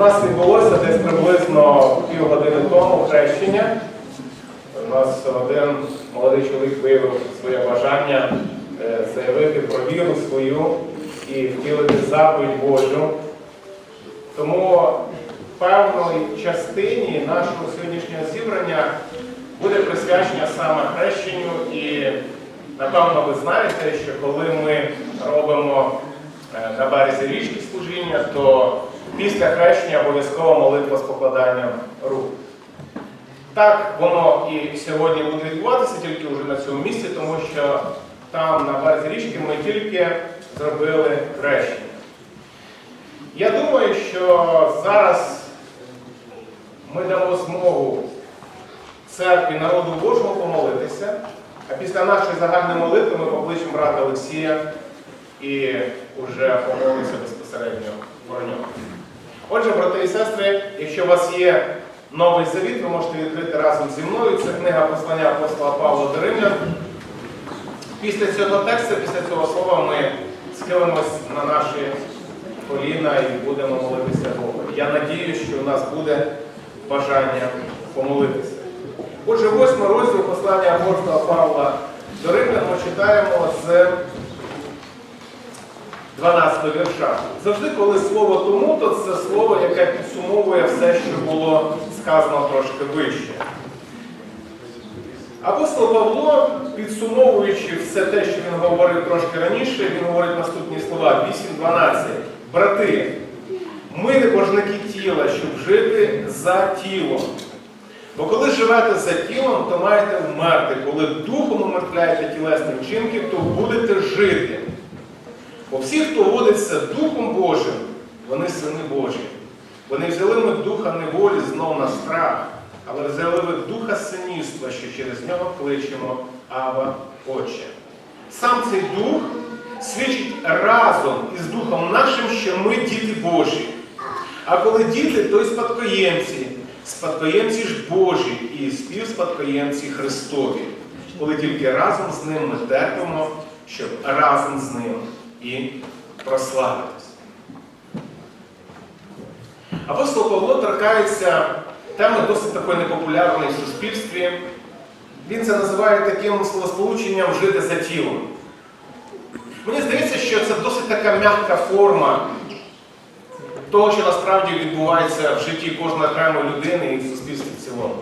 нас відбулося десь приблизно півгодини тому хрещення. У нас один молодий чоловік виявив своє бажання е, заявити про віру свою і втілити заповідь Божу. Тому певної частині нашого сьогоднішнього зібрання буде присвячення саме хрещенню. І напевно ви знаєте, що коли ми робимо е, на березі річки служіння, то після хрещення обов'язково молитва з покладанням рук. Так воно і сьогодні буде відбуватися тільки вже на цьому місці, тому що там на березі річки ми тільки зробили хрещення. Я думаю, що зараз ми дамо змогу церкві народу Божому помолитися, а після нашої загальної молитви ми покличемо брата Олексія і вже помолимося безпосередньо про нього. Отже, брати і сестри, якщо у вас є новий завіт, ви можете відкрити разом зі мною. Це книга послання апостола Павла до Римлян. Після цього тексту, після цього слова ми схилимось на наші коліна і будемо молитися Богу. Я надію, що у нас буде бажання помолитися. Отже, восьмий розділ послання апостола Павла до Римлян ми читаємо з 12 вірша. Завжди, коли слово тому, то це слово, яке підсумовує все, що було сказано трошки вище. Апостол Павло, підсумовуючи все те, що він говорив трошки раніше, він говорить наступні слова 8.12. Брати, ми не божники тіла, щоб жити за тілом. Бо коли живете за тілом, то маєте вмерти. Коли духом умертвляєте тілесні вчинки, то будете жити. Бо всі, хто водиться Духом Божим, вони сини Божі. Вони взяли ми духа неволі знов на страх, але взяли ви духа синівства, що через нього кличемо Аба Отче. Сам цей дух свідчить разом із Духом нашим, що ми діти Божі. А коли діти, то й спадкоємці, спадкоємці ж Божі і співспадкоємці Христові, коли тільки разом з ним ми терпимо, щоб разом з ним і прославитись. Апостол Павло торкається теми досить такої непопулярної в суспільстві. Він це називає таким словосполученням жити за тілом. Мені здається, що це досить така м'яка форма того, що насправді відбувається в житті кожної окремої людини і в суспільстві в цілому.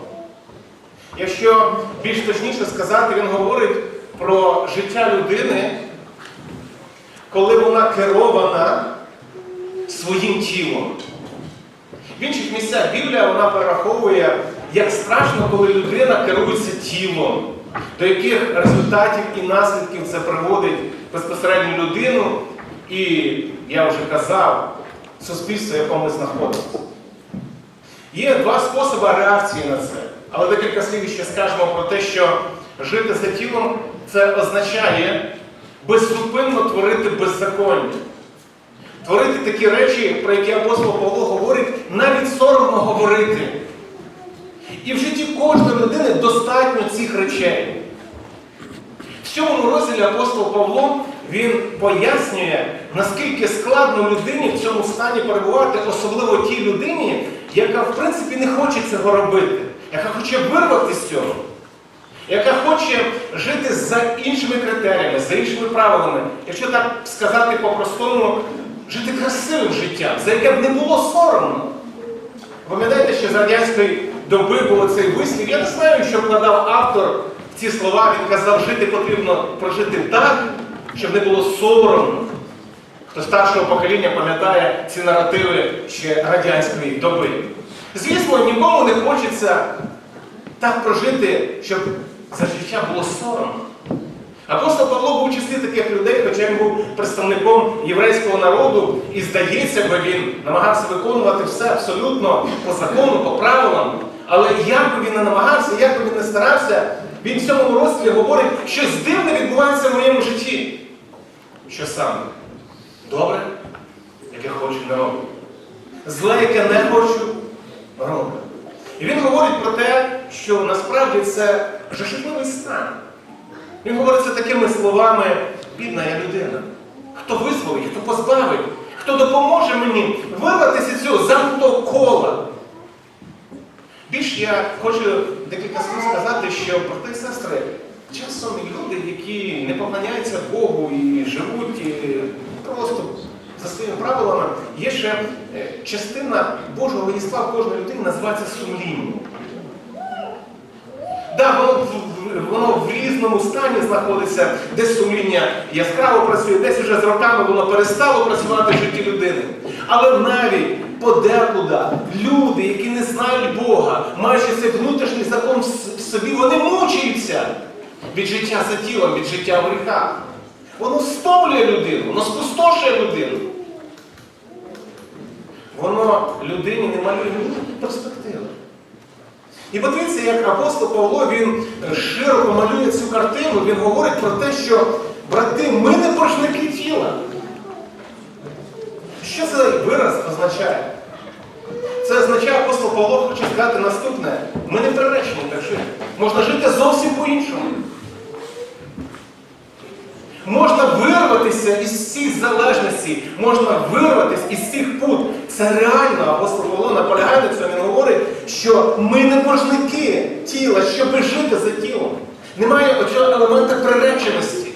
Якщо більш точніше сказати, він говорить про життя людини, коли вона керована своїм тілом. В інших місцях Біблія вона перераховує, як страшно, коли людина керується тілом, до яких результатів і наслідків це приводить безпосередньо людину і, я вже казав, суспільство, в якому ми знаходимося. Є два способи реакції на це. Але декілька слів ще скажемо про те, що жити за тілом це означає беззупинно творити беззаконня. Творити такі речі, про які апостол Павло говорить, навіть соромно говорити. І в житті кожної людини достатньо цих речей. В цьому розділі апостол Павло він пояснює, наскільки складно людині в цьому стані перебувати, особливо тій людині, яка в принципі не хоче цього робити, яка хоче вирвати з цього, яка хоче жити за іншими критеріями, за іншими правилами, якщо так сказати по-простому, жити красивим життям, за яке б не було соромно. Пам'ятаєте, що за радянської доби був цей вислів? Я не знаю, що вкладав автор в ці слова. Він казав, жити потрібно прожити так, щоб не було соромно. Хто старшого покоління пам'ятає ці наративи ще радянської доби. Звісно, нікому не хочеться так прожити, щоб за життя було соромно. Апостол Павло був числі таких людей, хоча він був представником єврейського народу, і здається, би він намагався виконувати все абсолютно по закону, по правилам. Але як би він не намагався, як би він не старався, він в цьому розділі говорить, що дивне відбувається в моєму житті. Що саме? Добре, яке хочу не роблю. Зле, яке не хочу, роблю. І він говорить про те, що насправді це жахливий стан. Він говорить це такими словами, бідна я людина. Хто визволить, хто позбавить, хто допоможе мені вирватися з цього замкнутого я хочу декілька слів сказати, що брати і сестри, часом люди, які не поклоняються Богу і живуть і просто за своїми правилами, є ще е, частина Божого єства кожної людини називається сумління. Да, воно, воно в різному стані знаходиться, десь сумління яскраво працює, десь вже з роками воно перестало працювати в житті людини. Але навіть подекуди люди, які не знають Бога, маючи цей внутрішній закон в собі, вони мучаються від життя за тілом, від життя в гріхах. Воно стомлює людину, воно спустошує людину. Воно людині не малює ніякої перспективи. І подивіться, як апостол Павло він широко малює цю картину, він говорить про те, що брати, ми не боржники тіла. Що цей вираз означає? Це означає, апостол Павло хоче сказати наступне. Ми не приречені так жити. Можна жити зовсім по-іншому. Можна вирватися із цих залежностей, можна вирватися із цих пут. Це реально, апостол Павло наполягає на цьому, він говорить, що ми не боржники тіла, щоб жити за тілом. Немає оцього елемента приреченості.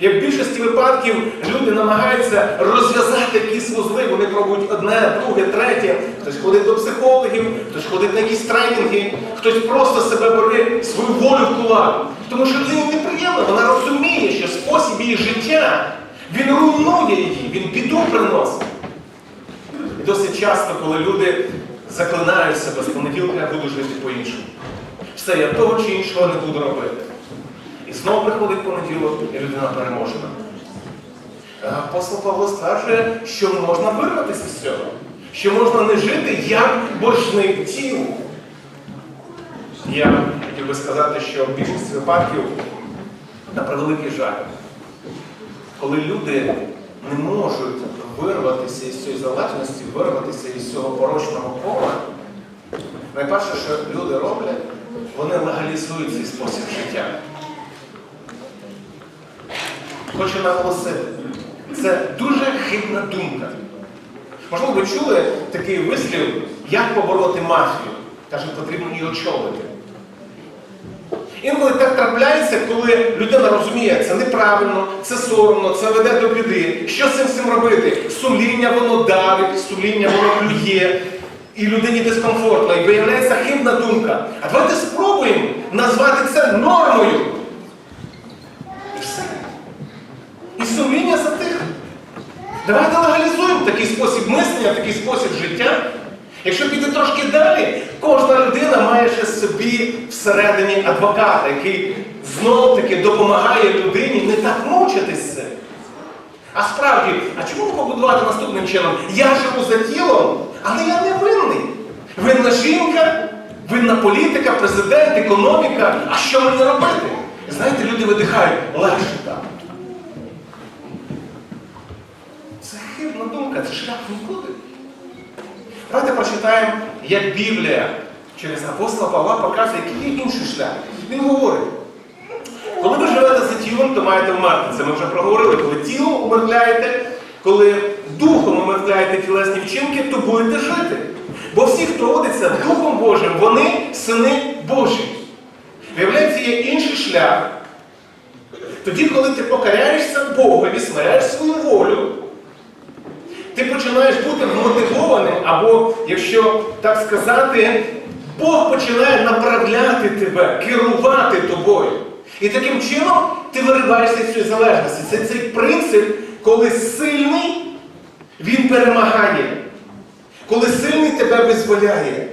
Як в більшості випадків люди намагаються розв'язати якісь вузли, вони пробують одне, друге, третє. Хтось ходить до психологів, хтось ходить на якісь тренінги, хтось просто себе бере свою волю в кулак. Тому що людині неприємно, вона розуміє, що спосіб її життя, він руйнує її, він біду приносить. Досить часто, коли люди заклинають себе з понеділка, я буду жити по-іншому. Все, я того чи іншого не буду робити. І знову приходить понеділок, і людина переможена. Апостол Павло стверджує, що можна вирватися з цього, що можна не жити як боржник тілу. Я хотів би сказати, що в більшості випадків, на превеликий жаль, коли люди не можуть вирватися із цієї залежності, вирватися із цього порочного кола, найперше, що люди роблять, вони легалізують цей спосіб життя. Хочу наголосити, це дуже хибна думка. Можливо, ви чули такий вислів, як побороти мафію. Каже, потрібно її очолити. Інколи так трапляється, коли людина розуміє, це неправильно, це соромно, це веде до біди. Що з цим всім робити? Сумління воно давить, сумління воно клює, і людині дискомфортно, і виявляється хибна думка. А давайте спробуємо назвати це нормою. І все. І сумління затихне. Давайте легалізуємо такий спосіб мислення, такий спосіб життя. Якщо піти трошки далі, кожна людина має ще собі всередині адвоката, який знов-таки допомагає людині не так мучитись цим. А справді, а чому побудувати наступним чином? Я живу за тілом, але я не винний. Винна жінка, винна політика, президент, економіка. А що мені робити? Знаєте, люди видихають легше там. Це хибна думка, це шлях нікуди. Давайте прочитаємо, як Біблія через апостола Павла показує, який є інший шлях. Він говорить, коли ви живете за тілом, то маєте вмерти. Це ми вже проговорили. Коли тілом умертвляєте, коли духом умертвляєте тілесні вчинки, то будете жити. Бо всі, хто водиться Духом Божим, вони сини Божі. Виявляється, є інший шлях. Тоді, коли ти покоряєшся Богові, смиряєш свою волю, ти починаєш бути вмотивованим, або, якщо так сказати, Бог починає направляти тебе, керувати тобою. І таким чином ти вириваєшся з цієї залежності. Це цей принцип, коли сильний, він перемагає. Коли сильний тебе визволяє.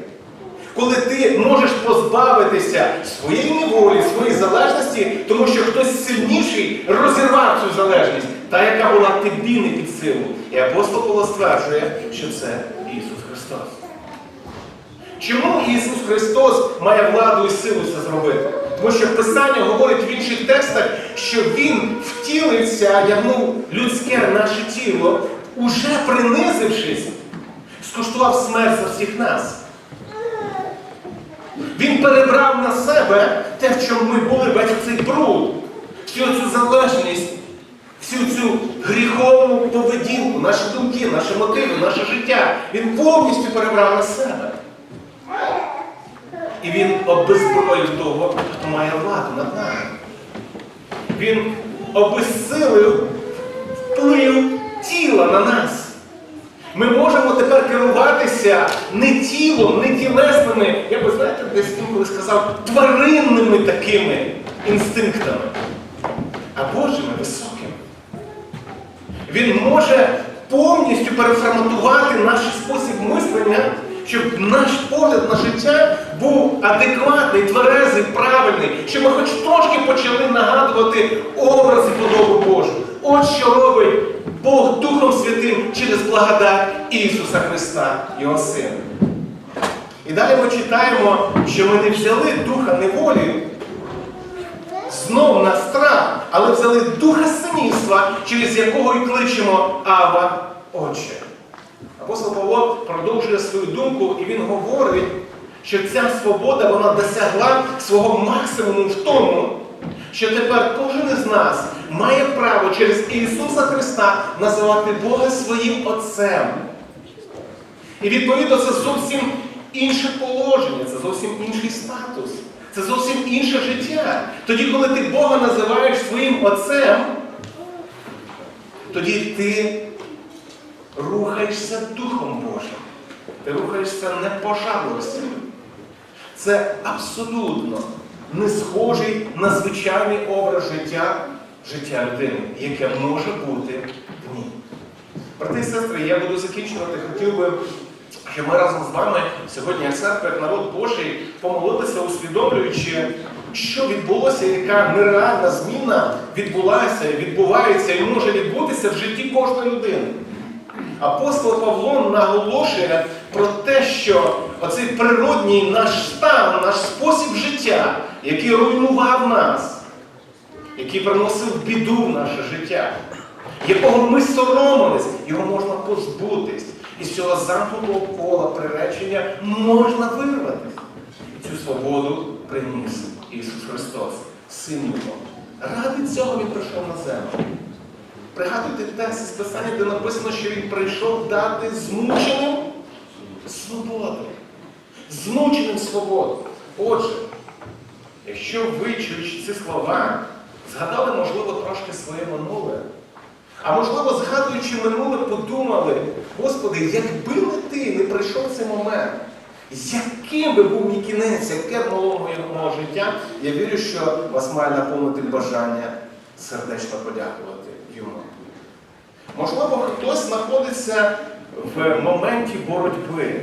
Коли ти можеш позбавитися своєї неволі, своєї залежності, тому що хтось сильніший розірвав цю залежність, та, яка була тобі не під силу. І апостол Павло стверджує, що це Ісус Христос. Чому Ісус Христос має владу і силу це зробити? Тому що Писання говорить в інших текстах, що Він втілився, одягнув людське наше тіло, уже принизившись, скуштував смерть за всіх нас. Він перебрав на себе те, в чому ми були, весь цей бруд, всю цю залежність, всю цю гріховну поведінку, наші думки, наші мотиви, наше життя. Він повністю перебрав на себе. І він обезброїв того, хто має владу над нами. Він обезсилив вплив тіла на нас. Ми можемо тепер керуватися не тілом, не тілесними, я би знаєте, десь інколи сказав, тваринними такими інстинктами, а Божими високими. Він може повністю переформатувати наш спосіб мислення, щоб наш погляд на життя був адекватний, тверезий, правильний, щоб ми хоч трошки почали нагадувати образ і подобу Божу. От що робить Бог Духом Святим через благодать Ісуса Христа, Його Сина. І далі ми читаємо, що ми не взяли духа неволі знов на страх, але взяли духа синівства, через якого і кличемо Ава Отче. Апостол Павло продовжує свою думку, і він говорить, що ця свобода вона досягла свого максимуму в тому, що тепер кожен із нас має право через Ісуса Христа називати Бога своїм Отцем. І відповідно це зовсім інше положення, це зовсім інший статус, це зовсім інше життя. Тоді, коли ти Бога називаєш своїм Отцем, тоді ти рухаєшся Духом Божим. Ти рухаєшся не пожалостями. Це абсолютно не схожий на звичайний образ життя, життя людини, яке може бути в ній. Брати і сестри, я буду закінчувати. Хотів би, щоб ми разом з вами сьогодні, як церква, як народ Божий, помолилися, усвідомлюючи, що відбулося, яка нереальна зміна відбулася, відбувається і може відбутися в житті кожної людини. Апостол Павло наголошує про те, що оцей природній наш стан, наш спосіб життя, який руйнував нас, який приносив біду в наше життя, якого ми соромились, його можна позбутись. І з цього замкнутого кола приречення можна вирватися. Цю свободу приніс Ісус Христос, Син Його. Ради цього Він прийшов на землю. Пригадуйте текст з Писання, де написано, що він прийшов дати змученим свободу. Змученим свободу. Отже, якщо ви, чуючи ці слова, згадали, можливо, трошки своє минуле, а можливо, згадуючи минуле, подумали, Господи, якби не ти не прийшов цей момент, яким би був мій кінець, яке було моє мого життя, я вірю, що вас має наповнити бажання сердечно подякувати йому. Можливо, хтось знаходиться в моменті боротьби.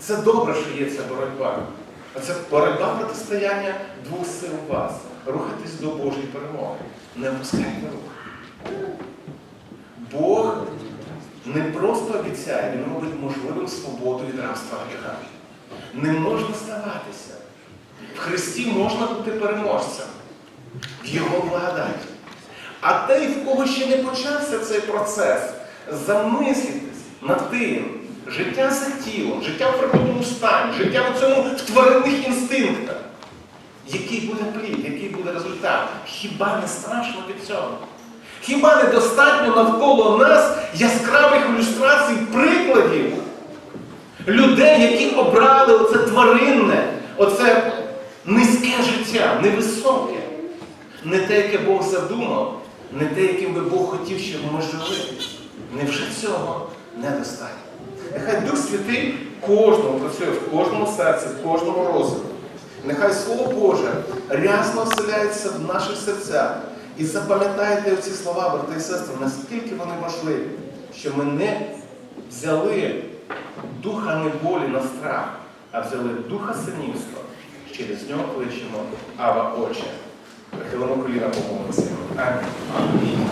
Це добре, що є ця боротьба. А це боротьба протистояння двох сил вас. Рухатись до Божої перемоги. Не опускайте рук. Бог не просто обіцяє, Він робить можливим свободу від рабства гріха. Не можна здаватися. В Христі можна бути переможцем. В Його благодаті. А той, в кого ще не почався цей процес, замислитись над тим, життя за тілом, життя в природному стані, життя в цьому в тваринних інстинктах. Який буде плід, який буде результат? Хіба не страшно від цього? Хіба не достатньо навколо нас яскравих ілюстрацій, прикладів людей, які обрали оце тваринне, оце низьке життя, невисоке, не те, яке Бог задумав, не те, яким би Бог хотів, щоб ми жили. Невже цього недостатньо? Нехай Дух Святий кожному працює в кожному серці, в кожному розумі. Нехай Слово Боже рясно вселяється в наших серцях. І запам'ятайте оці слова, брати і сестри, наскільки вони важливі, що ми не взяли духа неволі на страх, а взяли духа синівства. Через нього кличемо Ава Отче. Прихилимо коліна помолимося. Амінь.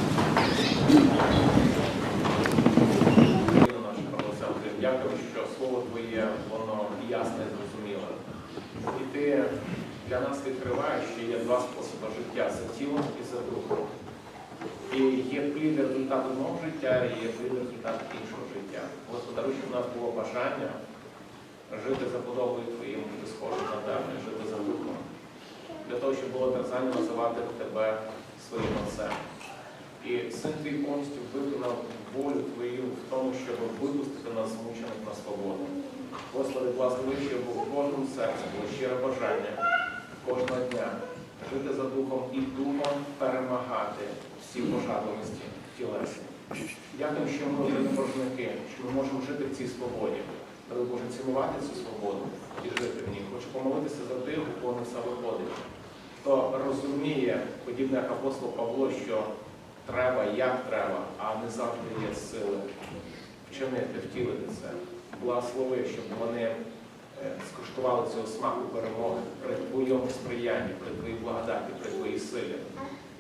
Дякую, що слово Твоє, воно ясне зрозуміле. І ти для нас відкриваєш, що є два способи життя за тілом і за духом. І є плід результат одного життя, і є плід результат іншого життя. Господи, щоб у нас було бажання жити за подобою Твоїм, бути схожим на тебе, жити за духом. Для того, щоб було терзання називати тебе своїм отцем. І син твій повністю виконав волю твою в тому, щоб випустити нас змучених на свободу. Господи, благослови, щоб у кожному серці було щире бажання кожного дня жити за духом і духом перемагати всі пожадливості тілесні. Дякую, що ми вже боржники, що ми можемо жити в цій свободі. Дай Боже цінувати цю свободу і жити в ній. Хочу помолитися за тих, у кого не все виходить. Хто розуміє, подібне як апостол Павло, що треба, як треба, а не завжди є сили вчинити, втілити це. Благослови, щоб вони скуштували цього смаку перемоги при твоєму сприянні, при твоїй благодаті, при твоїй силі,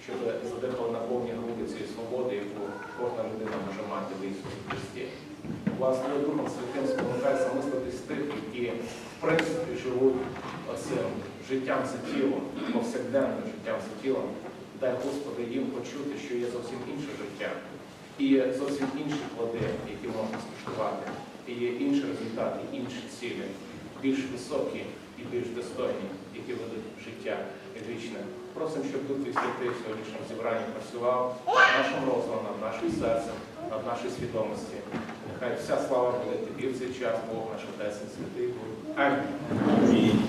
щоб задихали на повні груди цієї свободи, яку кожна людина може мати в Ісусі Христі. Благослови Духом Святим спонукай замислитись тих, які в принципі живуть оцим життям за тілом, повсякденним життям за тілом. Дай Господи їм почути, що є зовсім інше життя. І зовсім інші плоди, які можна скуштувати. І є інші результати, інші цілі, більш високі і більш достойні, які ведуть життя вічне. Просимо, щоб Дух Твій Святий в сьогоднішньому зібранні працював над нашим розумом, над нашим серцем, над нашою свідомості. Нехай вся слава буде тобі в цей час, Бог наш Отець і Святий. Амінь.